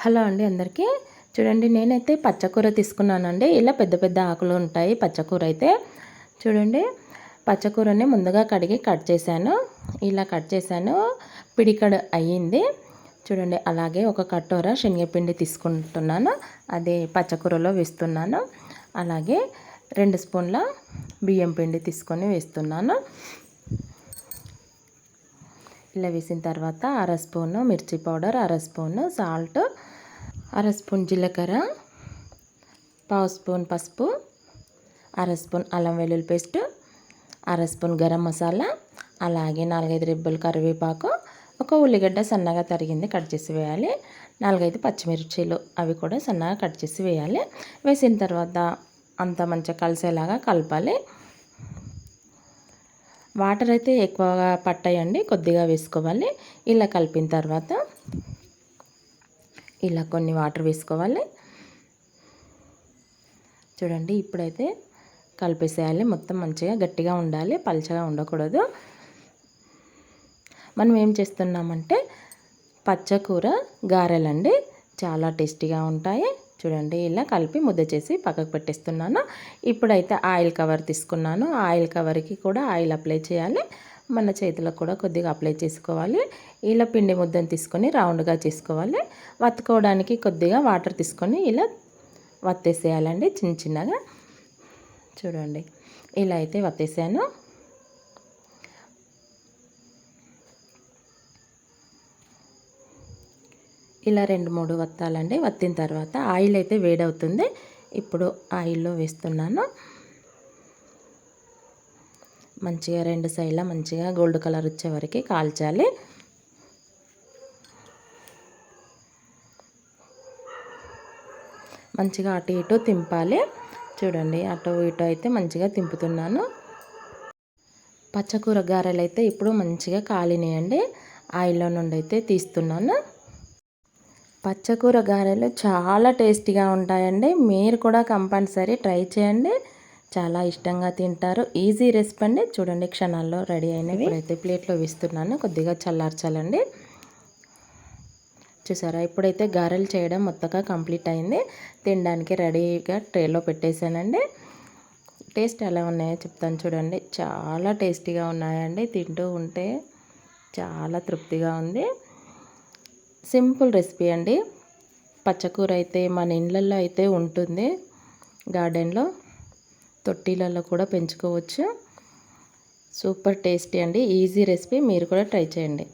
Hello అండి అందరికీ. చూడండి నేనైతే పచ్చకూర తీసుకున్నానండి. ఇలా పెద్ద పెద్ద ఆకులు ఉంటాయి పచ్చకూర అయితే. చూడండి పచ్చకూరని ముందుగా కడిగి కట్ చేశాను. ఇలా కట్ చేశాను. పిడికడ అయ్యింది. చూడండి అలాగే ఒక కట్టోర శనగపిండి తీసుకుంటున్నాను. అది పచ్చకూరలో వేస్తున్నాను. అలాగే రెండు స్పూన్ల బియ్యం పిండి తీసుకొని వేస్తున్నాను. ఇలా వేసిన తర్వాత అర స్పూను మిర్చి పౌడర్ అర స్పూను సాల్ట్ అర స్పూన్ జీలకర్ర పావు స్పూన్ పసుపు అర స్పూన్ అల్లం వెల్లుల్లి పేస్ట్ అర స్పూన్ గరం మసాలా అలాగే నాలుగైదు రిబ్బలు కరివేపాకు ఒక ఉల్లిగడ్డ సన్నగా తరిగింది కట్ చేసి వేయాలి. నాలుగైదు పచ్చిమిర్చీలు అవి కూడా సన్నగా కట్ చేసి వేయాలి. వేసిన తర్వాత అంత మంచిగా కలిసేలాగా కలపాలి. వాటర్ అయితే ఎక్కువగా పట్టాయండి కొద్దిగా వేసుకోవాలి. ఇలా కలిపిన తర్వాత ఇలా కొన్ని వాటర్ వేసుకోవాలి. చూడండి ఇప్పుడైతే కలిపేసేయాలి. మొత్తం మంచిగా గట్టిగా ఉండాలి పలచగా ఉండకూడదు. మనం ఏం చేస్తున్నామంటే పచ్చకూర గారెలండి. చాలా టేస్టీగా ఉంటాయి. చూడండి ఇలా కలిపి ముద్ద చేసి పక్కకు పెట్టేస్తున్నాను. ఇప్పుడైతే ఆయిల్ కవర్ తీసుకున్నాను. ఆయిల్ కవర్కి కూడా ఆయిల్ అప్లై చేయాలి. మన చేతులకు కూడా కొద్దిగా అప్లై చేసుకోవాలి. ఇలా పిండి ముద్దను తీసుకొని రౌండ్గా చేసుకోవాలి. వత్తుకోవడానికి కొద్దిగా వాటర్ తీసుకొని ఇలా వత్తేసేయాలండి చిన్న చిన్నగా. చూడండి ఇలా అయితే వత్తేసాను. ఇలా రెండు మూడు వత్తాలండి. వత్తిన తర్వాత ఆయిల్ అయితే వేడవుతుంది. ఇప్పుడు ఆయిల్లో వేస్తున్నాను. మంచిగా రెండు సైడ్ల మంచిగా గోల్డ్ కలర్ వచ్చే వరకు కాల్చాలి. మంచిగా అటు ఇటు తింపాలి. చూడండి అటు ఇటు అయితే మంచిగా తింపుతున్నాను. పచ్చకూర గారెలు అయితే ఇప్పుడు మంచిగా కాలినాయండి. ఆయిల్లో నుండి అయితే తీస్తున్నాను. పచ్చకూర గారెలు చాలా టేస్టీగా ఉంటాయండి. మీరు కూడా కంపల్సరీ ట్రై చేయండి. చాలా ఇష్టంగా తింటారు. ఈజీ రెసిపీ అండి. చూడండి క్షణాల్లో రెడీ అయినవి ఇప్పుడైతే ప్లేట్లో వేస్తున్నాను. కొద్దిగా చల్లార్చాలండి. చూసారా ఇప్పుడైతే గారెలు చేయడం మొత్తగా కంప్లీట్ అయింది. తినడానికి రెడీగా ట్రేలో పెట్టేశానండి. టేస్ట్ ఎలా ఉన్నాయో చెప్తాను చూడండి. చాలా టేస్టీగా ఉన్నాయండి. తింటూ ఉంటే చాలా తృప్తిగా ఉంది. సింపుల్ రెసిపీ అండి. పచ్చకూర అయితే మన ఇళ్ళల్లో అయితే ఉంటుంది. గార్డెన్లో తొట్టిలలో కూడా పెంచుకోవచ్చు. సూపర్ టేస్టీ అండి. Easy recipe. మీరు కూడా ట్రై చేయండి.